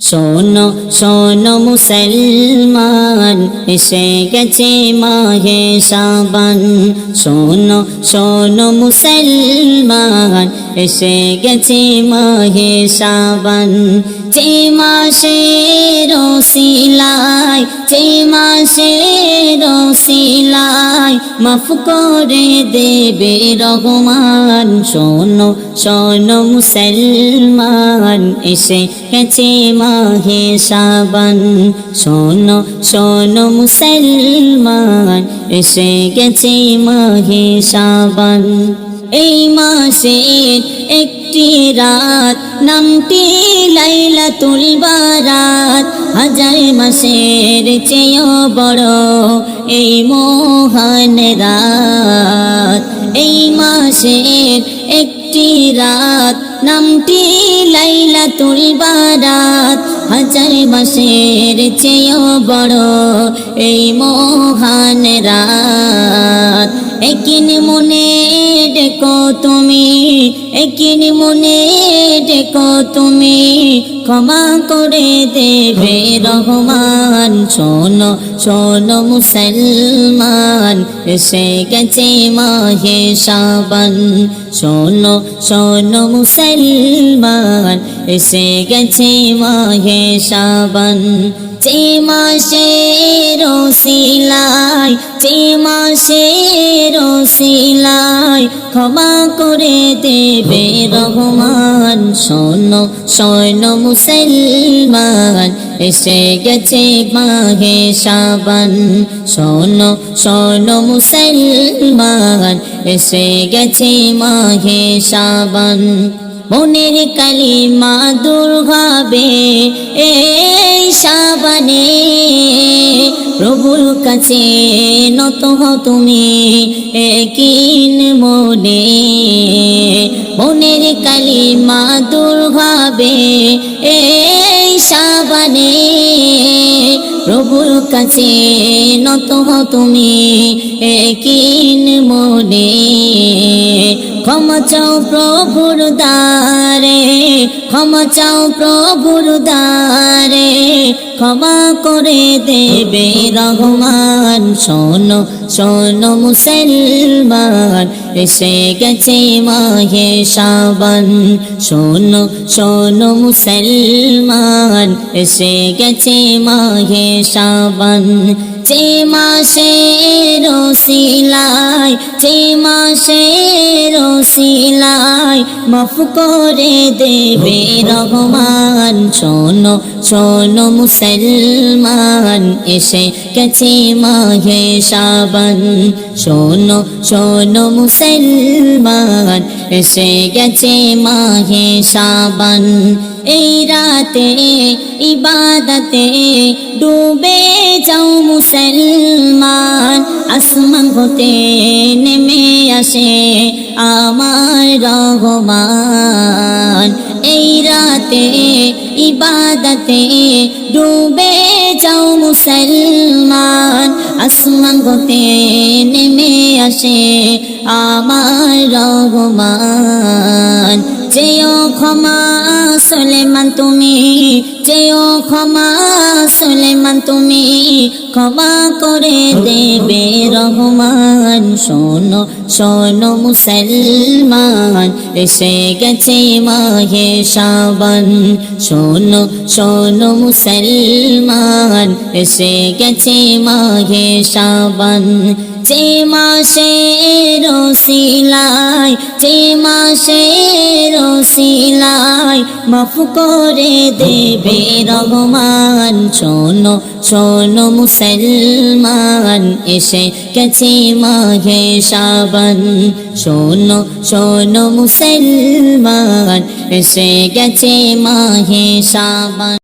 শোনো শোনো মুসলমান, এসে গেছে মাহে সাবান শোনো শোনো মুসলমান, এসে গেছে মাহে সাবান যে মাসে রসিলায় যে মাসে রসিলায় মাফ করে দেবে রহমান। শোনো শোনো মুসলমান, এসে গেছে মাহে সাবান শোনো শোনো মুসলমান, এসে গেছে মাহে সাবান এই মাসের একটি রাত, নামটি লাইলাতুল বারাত, হাজার মাসের চেয়েও বড় এই মহান রাত। এই মাসের একটি রাত, নামটি লাইলাতুল বারাত হাজার মাসের চেয়েও বড় এই মহান রাত। একিন মনে ডেকো তুমি একিন মনে ডেকো তুমি ক্ষমা করে দেবে রহমান। শোনো শোনো মুসলমান, এসে গেছে মাহে সাবান শোনো শোনো মুসলমান, এসে গেছে মাহে সাবান যে মাসে রসিলায় যে মাসে রসিলায় ক্ষমা করে দেবে রহমান। শোনো শোনো মুসলমান, এসে গেছে মাহে সাবান শোনো শোনো মুসলমান, এসে গেছে মাহে সাবান মনের কালিমা দুর্গাবে এই সাবানে। প্রভুর কাছে নত তুমি একিন মনে। মনের কালিমা দুর্গাবে এই সাবানে। প্রভুর কাছে নত হও তুমি একিন মনে। ক্ষমা চাও প্রভুর দ্বারে, ক্ষমা চাও প্রভুর দ্বারে, ক্ষমা করে দেবে রহমান। শোনো শোনো মুসলমান, এসে গেছে মাহে সাবান শোনো শোনো মুসলমান, এসে গেছে মাহে সাবান যে মাসে রসিলায় যে মাসে রসিলায় মাফ করে দেবে রহমান। শোনো শোনো মুসলমান, এসে গেছে মাহে সাবান শোনো শোনো মুসলমান, এসে গেছে মাহে সাবান এই রাতে ইবাদতে ডুবে যাও মুসলমান। আসমান হতে নেমে আসে আমার রহমান। এই রাতে, ইবাদতে ডুবে যাও মুসলমান। আসমান হতে নেমে আসে আমার রহমান। যেও ক্ষমা সুলেমান তুমি যেও ক্ষমা, সুলেমান তুমি ক্ষমা করে দেবে রহমান। শোনো শোনো মুসলমান, এসে গেছে মাহে সাবান শোনো শোনো মুসলমান, এসে গেছে মাহে সাবান যে মাসে রসিলায় যে মাসে রসিলায় মাফ করে দেবে রহমান। শোনো শোনো মুসলমান, এসে গেছে মাহে সাবান শোনো শোনো মুসলমান, এসে গেছে মাহে সাবান